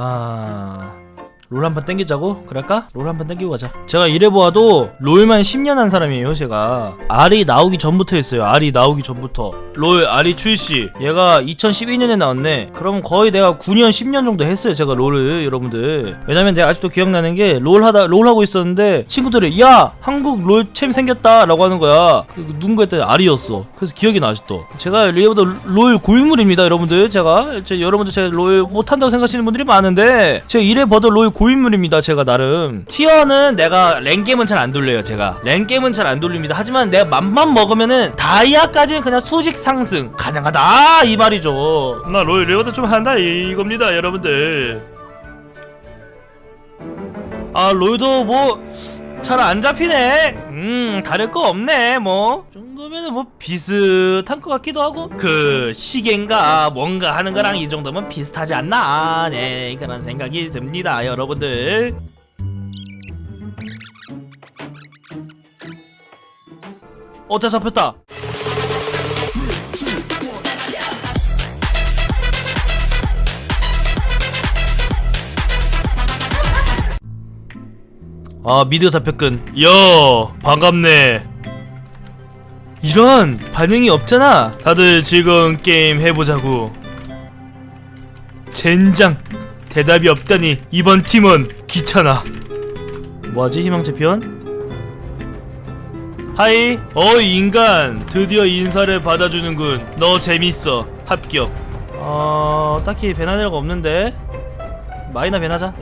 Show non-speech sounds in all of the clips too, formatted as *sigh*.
아... 롤 한 판 땡기자고? 그럴까? 롤 한 판 땡기고 가자. 제가 이래보아도 롤만 10년 한 사람이에요 제가. 알이 나오기 전부터 했어요 알이 나오기 전부터. 롤 알이 출시. 얘가 2012년에 나왔네. 그러면 거의 내가 9년 10년 정도 했어요 제가 롤을 여러분들. 왜냐면 내가 아직도 기억나는 게 롤 하다 롤 하고 있었는데 친구들이 야! 한국 롤 챔 생겼다! 라고 하는 거야. 그 누군가 했더니 알이었어. 그래서 기억이 나 아직도 제가 리에보다 롤 고인물입니다 여러분들. 제가. 제, 여러분들 제가 롤 못한다고 생각하시는 분들이 많은데 제가 이래 봐도 롤 고인물입니다 제가 나름. 티어는 내가 랭게임은 잘 안 돌려요 제가. 랭게임은 잘 안 돌립니다. 하지만 내가 맘만 먹으면은 다이아까지는 그냥 수직 상승. 가능하다 이 말이죠. 나롤 리에보다 좀 한다 이겁니다 여러분들. 아 롤도 뭐 잘 안 잡히네. 음 다를 거 없네 뭐. 이 정도면은 뭐 비슷한 것 같기도 하고 그 시계인가 뭔가 하는 거랑 이 정도면 비슷하지 않나. 네 그런 생각이 듭니다 여러분들. 어다 잡혔다. 아 미드가 잡혔군. 야 반갑네. 이런 반응이 없잖아. 다들 즐거운 게임 해보자고. 젠장. 대답이 없다니. 이번 팀은 귀찮아. 뭐하지 희망제 편? 하이 어이 인간. 드디어 인사를 받아주는군. 너 재밌어. 합격. 어... 딱히 일가 없는데. 마이나 배나자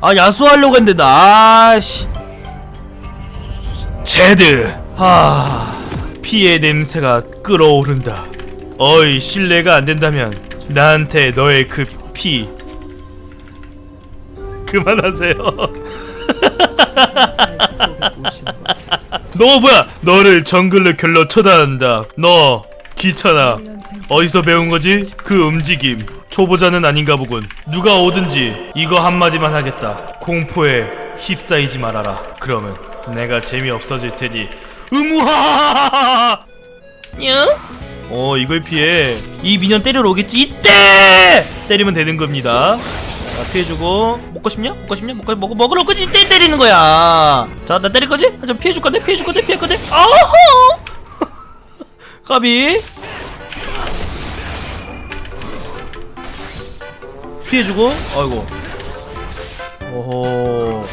아 야수하려고 했는데 나 아씨. 제드 하 피의 냄새가 끓어오른다. 어이 실례가 안 된다면 나한테 너의 그 피. 그만하세요. *laughs* 너 뭐야? 너를 정글로 결로 쳐다한다. 너 귀찮아 어디서 배운 거지? 그 움직임 초보자는 아닌가 보군. 누가 오든지 이거 한마디만 하겠다. 공포에 휩싸이지 말아라. 그러면 내가 재미없어질 테니. 의무하 어 이걸 피해. 이 미녀 때리러 오겠지? 이때! 때리면 되는 겁니다. 자 피해주고. 먹고 싶냐? 먹고 싶냐? 먹고 먹 먹으러 거지? 이때 때리는 거야. 자 나 때릴 거지? 아, 저 피해줄 건데? 피해줄 건데? 피할 건데? 아호 *laughs* 까비 피해주고 아이고 오호.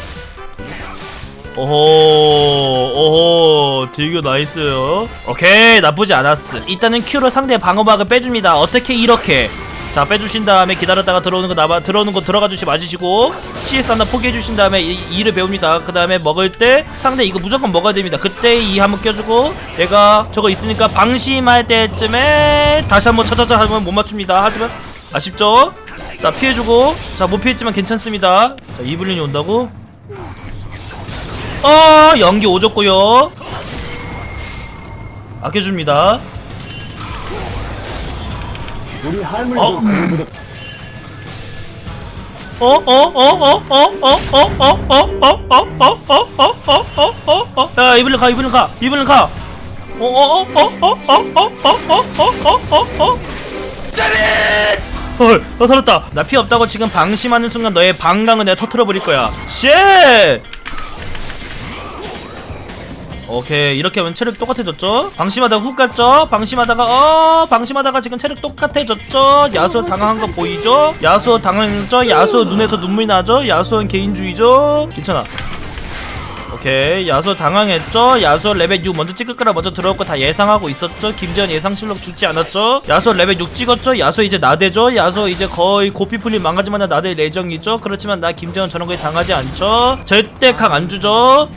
오호. 오호. 딜교 나이스요. 오케이. 나쁘지 않았어 일단은 Q로 상대 방어막을 빼줍니다. 어떻게 이렇게. 자 빼주신 다음에 기다렸다가 들어오는 거 나봐 들어오는 거 들어가 주시 맞으시고 CS 하나 포기해 주신 다음에 이, 이를 배웁니다. 그 다음에 먹을 때 상대 이거 무조건 먹어야 됩니다. 그때 이 한번 껴주고 얘가 저거 있으니까 방심할 때쯤에 다시 한번 차차차 하면 못 맞춥니다. 하지만 아쉽죠 자 피해주고 자못 피했지만 괜찮습니다 자 이블린이 온다고 어 연기 오졌고요 아껴줍니다 우리 할머니도 어? 그거보다 야 이블린 가 이블린 가 이블린 가 어 어 어 어 어 어 어 어 어 어 어어어어 헐, 너 살았다. 나 피 없다고 지금 방심하는 순간 너의 방광을 내가 터트려 버릴 거야. 쉣! 오케이 이렇게 하면 체력 똑같아졌죠? 방심하다가 훅 갔죠? 방심하다가 어 방심하다가 지금 체력 똑같아졌죠? 야수 당황한 거 보이죠? 야수 당황했죠? 야수 눈에서 눈물이 나죠? 야수는 개인주의죠? 괜찮아 오케이 야수 당황했죠? 야수 레벨 6 먼저 찍을 거라 먼저 들어올 거 다 예상하고 있었죠? 김재현 예상 실력 죽지 않았죠? 야수 레벨 6 찍었죠? 야수 이제 나대죠? 야수 이제 거의 고피 풀린 망가지마다 나댈 예정이죠? 그렇지만 나 김재현 저런 거에 당하지 않죠? 절대 각안 주죠?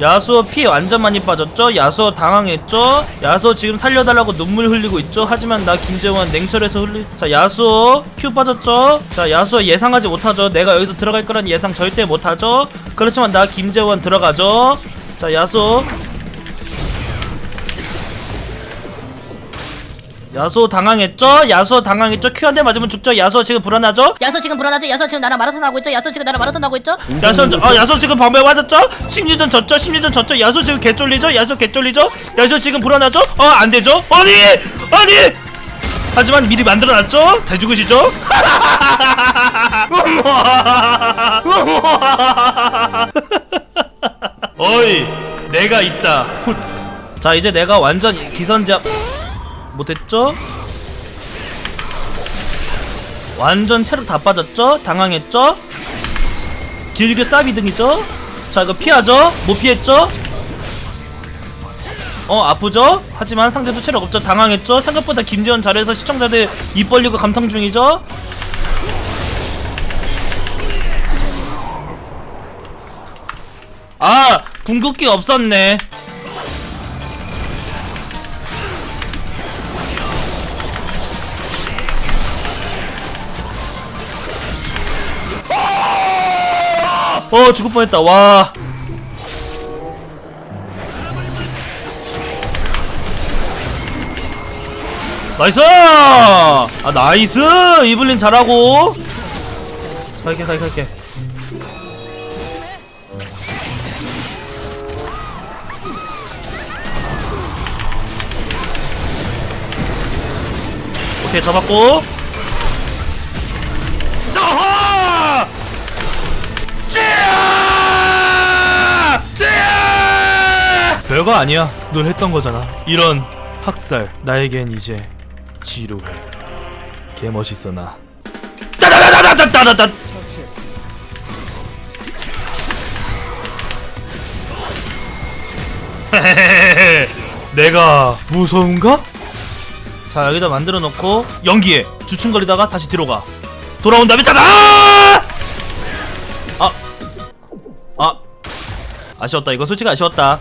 야수어 피 완전 많이 빠졌죠? 야수어 당황했죠? 야수어 지금 살려달라고 눈물 흘리고 있죠? 하지만 나 김재원 냉철해서 흘리... 자 야수어 큐 빠졌죠? 자 야수어 예상하지 못하죠? 내가 여기서 들어갈 거란 예상 절대 못하죠? 그렇지만 나 김재원 들어가죠? 자 야수어 야수어 당황했죠? 야수어 당황했죠? 큐한대 맞으면 죽죠? 야수어 지금 불안하죠? 야수 지금 불안하죠? 야수 지금 나랑 마라톤 하고 있죠? 야수 지금 나랑 마라톤 하고 있죠? 야수 어 야수 지금 방배 맞았죠? 심리전 졌죠? 심리전 졌죠? 야수 지금 개쫄리죠? 야수 개쫄리죠? 야수 지금 불안하죠? 어 안 되죠? 아니 아니 하지만 미리 만들어놨죠? 잘 죽으시죠? *laughs* 어이 내가 있다 훗. 자 이제 내가 완전 기선제압 못했죠? 완전 체력 다 빠졌죠? 당황했죠? 길게 쌉이등이죠? 자 이거 피하죠? 못 피했죠? 어 아프죠? 하지만 상대도 체력 없죠? 당황했죠? 생각보다 김재원 잘해서 시청자들 입 벌리고 감탄 중이죠? 아 궁극기 없었네 어 죽을 뻔했다. 와. 나이스! 아 나이스! 이블린 잘하고. 갈게 갈게 갈게. 오케이 잡았고 별거 아니야. 늘 했던 거잖아. 이런 학살 나에겐 이제 지루해. 개 멋있어 나. 따다다다다다다다. *laughs* 내가 무서운가? 자 여기다 만들어 놓고 연기해 주춤거리다가 다시 뒤로 가 돌아온 다음에 짜다 아! 아 아쉬웠다 이거 솔직히 아쉬웠다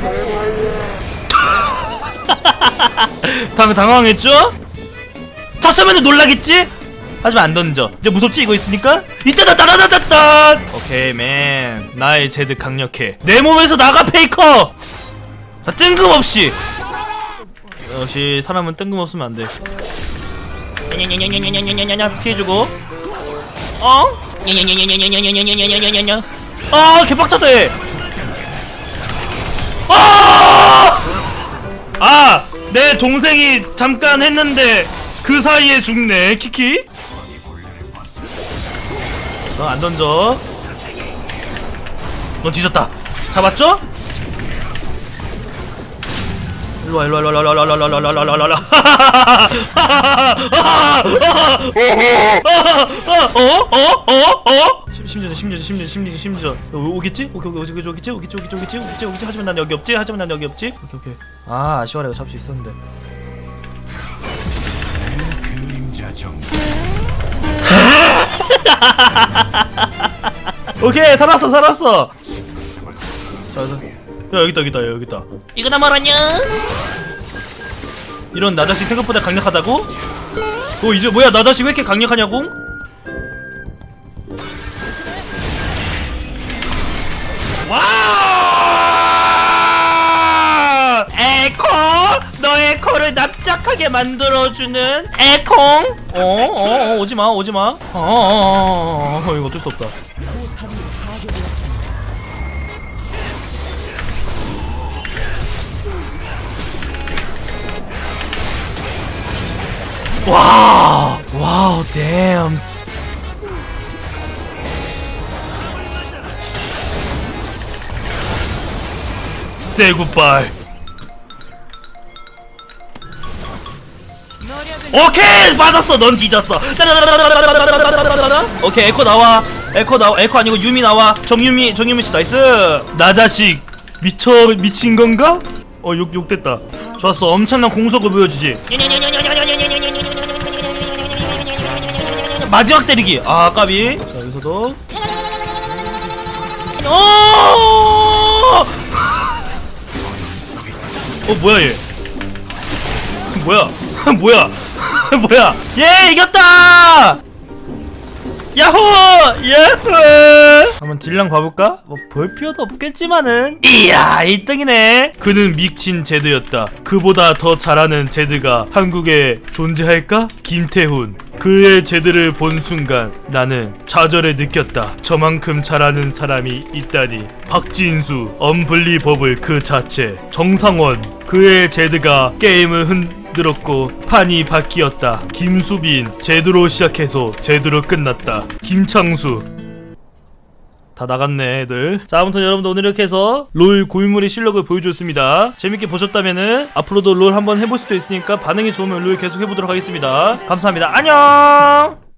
*laughs* 방금 당황했죠? 쳤으면 놀라겠지? 하지만 안 던져. 이제 무섭지? 이거 있으니까? 이따다 따라다다다! 오케이 맨. 나의 제드 강력해. 내 몸에서 나가 페이커! 자 뜬금없이. 역시 사람은 뜬금없으면 안 돼. 냐냐냐냐냐냐냐냐냐냐 피해주고. 어? 냐냐냐냐냐냐냐냐냐냐냐냐 아 개빡쳤다 얘 아! 내 동생이 잠깐 했는데 그 사이에 죽네. 키키. 너 안 던져. 넌 뒤졌다. 잡았죠? 일로와 일로와 일로와 일로와 일로와 일로와 일로와 일로와 일로와 어 어 어어어 *laughs* 심지어 심지어 심지어 심지어 심지어 오겠지? 오케이 오케이 오겠지? 오겠지 오겠지 오겠지 오겠지? 오겠지? 오겠지? 하지만 난 여기 없지? 하지만 난 여기 없지? 오케이 오케이. 아 아쉬워라 이거 잡을 수 있었는데. *laughs* 오케이 살았어 살았어. 자, 자. 야 여기 있다 여기 있다 여기 있다. 이거 나 말았냐? 이런 나 자식 생각보다 강력하다고? 어 이제 뭐야 나 자식 왜 이렇게 강력하냐고? 와! 에코! 너의 코를 납작하게 만들어주는 에콩? 어, 어, 어, 오지마, 오지마. 어, 어, 어, 어, 이거 어쩔 수 없다. 와우! 와우, 댐스. Say goodbye. 오케이 맞았어. 넌 뒤졌어. 오케이 에코 나와. 에코 나와. 에코 아니고 유미 나와. 정유미 정유미 씨 나이스. 나 자식 미쳐 미친 건가? 어욕 욕됐다. 좋았어. 엄청난 공속을 보여주지. 마지막 때리기. 아 까비. 자 여기서도. 오! 어 뭐야 얘? 뭐야? *laughs* 뭐야? *laughs* 뭐야? 예 이겼다 야호! 야호 한번 딜량 봐볼까? 뭐 볼 필요도 없겠지만은. 이야 1등이네. 그는 미친 제드였다. 그보다 더 잘하는 제드가 한국에 존재할까? 김태훈. 그의 제드를 본 순간 나는 좌절에 느꼈다. 저만큼 잘하는 사람이 있다니. 박진수 엄블리버블 그 자체. 정상원. 그의 제드가 게임을 흔 늘었고 판이 바뀌었다. 김수빈 제대로 시작해서 제대로 끝났다. 김창수. 다 나갔네 애들. 자 아무튼 여러분들 오늘 이렇게 해서 롤 고인물의 실력을 보여줬습니다. 재밌게 보셨다면은 앞으로도 롤 한번 해볼 수도 있으니까 반응이 좋으면 롤 계속 해보도록 하겠습니다. 감사합니다. 안녕